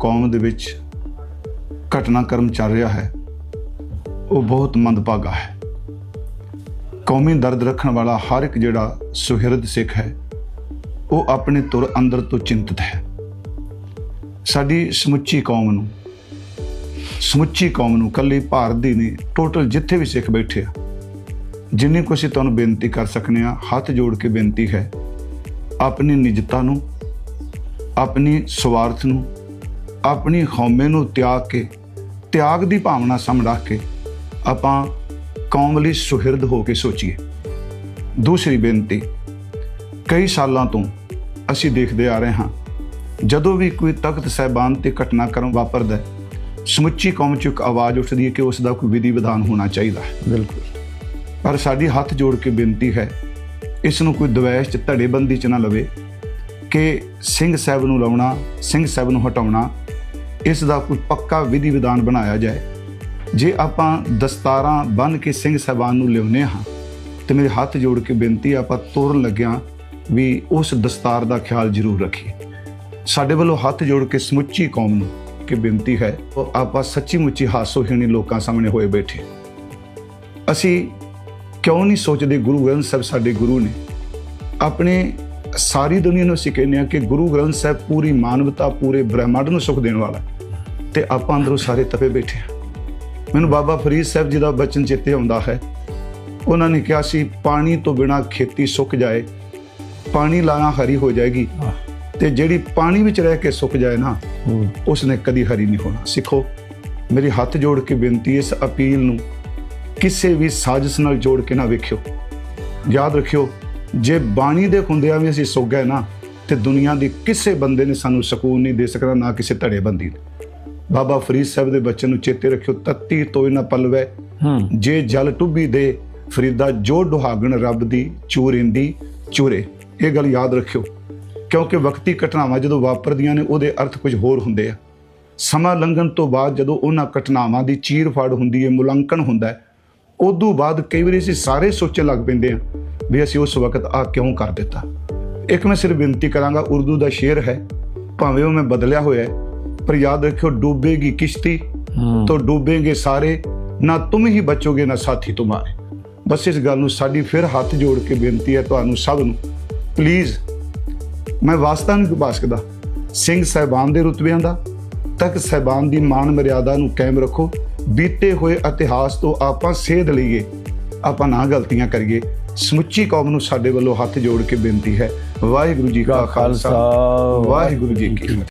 ਕੌਮ ਦੇ ਵਿੱਚ ਘਟਨਾਕ੍ਰਮ ਚੱਲ ਰਿਹਾ ਹੈ। ਉਹ ਬਹੁਤ ਮੰਦਭਾਗਾ ਹੈ। ਕੌਮੀ ਦਰਦ ਰੱਖਣ ਵਾਲਾ ਹਰ ਇੱਕ ਜਿਹੜਾ ਸੁਹਿਰਦ ਸਿੱਖ ਹੈ, ਉਹ ਆਪਣੇ ਤੁਰ ਅੰਦਰ ਤੋਂ ਚਿੰਤਤ ਹੈ। ਸਾਡੀ ਸਮੁੱਚੀ ਕੌਮ ਨੂੰ, ਸਮੁੱਚੀ ਕੌਮ ਨੂੰ ਕੱਲੀ ਭਾਰਤ ਦੀ ਨਹੀਂ ਟੋਟਲ ਜਿੱਥੇ ਵੀ ਸਿੱਖ ਬੈਠੇ ਆ, ਜਿੰਨੀ ਕੁ ਅਸੀਂ ਤੁਹਾਨੂੰ ਬੇਨਤੀ ਕਰ ਸਕਨੇ ਆ, ਹੱਥ ਜੋੜ ਕੇ ਬੇਨਤੀ ਹੈ, ਆਪਣੀ ਨਿਜਤਾ ਨੂੰ, ਆਪਣੀ ਸਵਾਰਥ ਨੂੰ ਆਪਣੀ ਹਉਮੈ ਨੂੰ ਤਿਆਗ ਕੇ ਤਿਆਗ ਦੀ ਭਾਵਨਾ ਸਾਹਮਣੇ ਰੱਖ ਕੇ ਆਪਾਂ ਕੌਮ ਲਈ ਸੁਹਿਰਦ ਹੋ ਕੇ ਸੋਚੀਏ। ਦੂਸਰੀ ਬੇਨਤੀ ਕਈ ਸਾਲਾਂ ਤੋਂ ਅਸੀਂ ਦੇਖਦੇ ਆ ਰਹੇ ਹਾਂ ਜਦੋਂ ਵੀ ਕੋਈ ਤਖਤ ਸਹਿਬਾਨ ਤੇ ਘਟਨਾਕ੍ਰਮ ਵਾਪਰਦਾ ਹੈ ਸਮੁੱਚੀ ਕੌਮ 'ਚ ਇੱਕ ਆਵਾਜ਼ ਉੱਠਦੀ ਹੈ ਕਿ ਉਸ ਦਾ ਕੋਈ ਵਿਧੀ ਵਿਧਾਨ ਹੋਣਾ ਚਾਹੀਦਾ ਹੈ। ਬਿਲਕੁਲ। ਪਰ ਸਾਡੀ ਹੱਥ ਜੋੜ ਕੇ ਬੇਨਤੀ ਹੈ ਇਸ ਨੂੰ ਕੋਈ ਦਵੈਸ਼ ਚ ਧੜੇਬੰਦੀ ਚ ਨਾ ਲਵੇ ਕਿ ਸਿੰਘ ਸਾਹਿਬ ਨੂੰ ਲਾਉਣਾ ਸਿੰਘ ਸਾਹਿਬ ਨੂੰ ਹਟਾਉਣਾ ਇਸ ਦਾ ਕੋਈ ਪੱਕਾ ਵਿਧੀ ਵਿਧਾਨ ਬਣਾਇਆ ਜਾਏ। ਜੇ ਆਪਾਂ ਦਸਤਾਰਾਂ ਬੰਨ ਕੇ ਸਿੰਘ ਸਾਹਿਬਾਨ ਨੂੰ ਲਿਆਉਨੇ ਹਾਂ, ਤੇ ਮੇਰੇ ਹੱਥ ਜੋੜ ਕੇ ਬੇਨਤੀ ਆਪਾਂ ਤੋਰਨ ਲੱਗਿਆਂ ਵੀ ਉਸ ਦਸਤਾਰ ਦਾ ਖਿਆਲ ਜ਼ਰੂਰ ਰੱਖੀਏ। ਸਾਡੇ ਵੱਲੋਂ ਹੱਥ ਜੋੜ ਕੇ ਸਮੁੱਚੀ ਕੌਮ ਨੂੰ ਕਿ ਬੇਨਤੀ ਹੈ, ਉਹ ਆਪਾਂ ਸੱਚੀ ਮੁੱਚੀ ਹਾਸੋਹੀਣੀ ਲੋਕਾਂ ਸਾਹਮਣੇ ਹੋਏ ਬੈਠੇ ਅਸੀਂ ਕਿਉਂ ਨਹੀਂ ਸੋਚਦੇ ਗੁਰੂ ਗ੍ਰੰਥ ਸਾਹਿਬ ਸਾਡੇ ਗੁਰੂ ਨੇ? ਆਪਣੇ ਸਾਰੀ ਦੁਨੀਆ ਨੂੰ ਅਸੀਂ ਕਹਿੰਦੇ ਹਾਂ ਕਿ ਗੁਰੂ ਗ੍ਰੰਥ ਸਾਹਿਬ ਪੂਰੀ ਮਾਨਵਤਾ, ਪੂਰੇ ਬ੍ਰਹਿਮੰਡ ਨੂੰ ਸੁਖ ਦੇਣ ਵਾਲਾ ਤੇ ਆਪਾਂ ਅੰਦਰੋਂ ਸਾਰੇ ਤਪੇ ਬੈਠੇ ਹਾਂ। ਮੈਨੂੰ ਬਾਬਾ ਫਰੀਦ ਸਾਹਿਬ ਜੀ ਦਾ ਬਚਨ ਚੇਤੇ ਆਉਂਦਾ ਹੈ। ਉਹਨਾਂ ਨੇ ਕਿਹਾ ਸੀ ਪਾਣੀ ਤੋਂ ਬਿਨਾ ਖੇਤੀ ਸੁੱਕ ਜਾਏ ਪਾਣੀ ਲਾਣਾ ਹਰੀ ਹੋ ਜਾਏਗੀ। ਤੇ ਜਿਹੜੀ ਪਾਣੀ ਵਿੱਚ ਰਹਿ ਕੇ ਸੁੱਕ ਜਾਏ ਨਾ ਹੂੰ। ਉਸਨੇ ਕਦੀ ਹਰੀ ਨਹੀਂ ਹੋਣਾ। ਸਿੱਖੋ ਮੇਰੀ ਹੱਥ ਜੋੜ ਕੇ ਬੇਨਤੀ ਇਸ ਅਪੀਲ ਨੂੰ ਕਿਸੇ ਵੀ ਸਾਜ਼ਿਸ਼ ਨਾਲ ਜੋੜ ਕੇ ਨਾ ਵੇਖਿਓ। ਯਾਦ ਰੱਖਿਓ ਜੇ ਬਾਣੀ ਦੇ ਹੁੰਦਿਆਂ ਵੀ ਅਸੀਂ ਸੁੱਕ ਗਏ ਨਾ ਤੇ ਦੁਨੀਆ ਦੀ ਕਿਸੇ ਬੰਦੇ ਨੇ ਸਾਨੂੰ ਸਕੂਨ ਨਹੀਂ ਦੇ ਸਕਦਾ ਨਾ ਕਿਸੇ ਧੜੇ ਬੰਦੀ ਨੇ। ਬਾਬਾ ਫਰੀਦ ਸਾਹਿਬ ਦੇ ਬੱਚਨ ਨੂੰ ਚੇਤੇ ਰੱਖਿਓ ਤੱਤੀ ਤੋਏ ਨਾ ਪਲਵੈ। ਹੂੰ। ਜੇ ਜਲ ਟੁੱਬੀ ਦੇ ਫਰੀਦਾ ਜੋ ਦੁਹਾਗਣ ਰੱਬ ਦੀ ਚੂਰਿੰਦੀ ਚੂਰੇ। ਇਹ ਗੱਲ ਯਾਦ ਰੱਖਿਓ ਕਿਉਂਕਿ ਵਕਤੀ ਘਟਨਾਵਾਂ ਜਦੋਂ ਵਾਪਰਦੀਆਂ ਨੇ ਉਹਦੇ ਅਰਥ ਕੁਝ ਹੋਰ ਹੁੰਦੇ ਆ। ਸਮਾਂ ਲੰਘਣ ਤੋਂ ਬਾਅਦ ਜਦੋਂ ਉਹਨਾਂ ਘਟਨਾਵਾਂ ਦੀ ਚੀਰ ਫਾੜ ਹੁੰਦੀ ਹੈ ਮੁਲਾਂਕਣ ਹੁੰਦਾ ਹੈ ਉਦੋਂ ਬਾਅਦ ਕਈ ਵਾਰੀ ਅਸੀਂ ਸਾਰੇ ਸੋਚਣ ਲੱਗ ਪੈਂਦੇ ਆ ਵੀ ਅਸੀਂ ਉਸ ਵਕਤ ਆ ਕਿਉਂ ਕਰ ਦਿੱਤਾ। ਇੱਕ ਮੈਂ ਸਿਰਫ ਬੇਨਤੀ ਕਰਾਂਗਾ ਉਰਦੂ ਦਾ ਸ਼ੇਰ ਹੈ ਭਾਵੇਂ ਉਹ ਮੈਂ ਬਦਲਿਆ ਹੋਇਆ ਹੈ ਪਰ ਯਾਦ ਰੱਖਿਓ ਡੂਬੇਗੀ ਕਿਸ਼ਤੀ ਹੂੰ तो डूबेंगे सारे ਨਾ ਤੁਮ ਹੀ ਬਚੋਗੇ ਨਾ ਸਾਥੀ ਤੁਮਾਰੇ ਬਸ ਇਸ ਗੱਲ ਨੂੰ ਸਾਡੀ ਫਿਰ ਹੱਥ ਜੋੜ ਕੇ ਬੇਨਤੀ ਹੈ ਤੁਹਾਨੂੰ ਸਭ ਨੂੰ ਪਲੀਜ਼ ਮੈਂ ਵਾਸਤਾ ਨਹੀਂ ਗੁਬਾ ਸਕਦਾ ਸਿੰਘ ਸਹਿਬਾਨ ਦੇ ਰੁਤਬਿਆਂ ਦਾ ਤੱਕ ਸਹਿਬਾਨ ਦੀ ਮਾਨ ਮਰਿਆਦਾ ਨੂੰ ਕਾਇਮ ਰੱਖੋ ਬੀਤੇ ਹੋਏ ਇਤਿਹਾਸ ਤੋਂ ਆਪਾਂ ਸੇਧ ਲਈਏ ਆਪਾਂ ਨਾ ਗਲਤੀਆਂ ਕਰੀਏ ਸਮੁੱਚੀ ਕੌਮ ਨੂੰ ਸਾਡੇ ਵੱਲੋਂ ਹੱਥ ਜੋੜ ਕੇ ਬੇਨਤੀ ਹੈ ਵਾਹਿਗੁਰੂ ਜੀ ਕਾ ਖਾਲਸਾ ਵਾਹਿਗੁਰੂ ਜੀ ਕੀ ਫਤਿਹ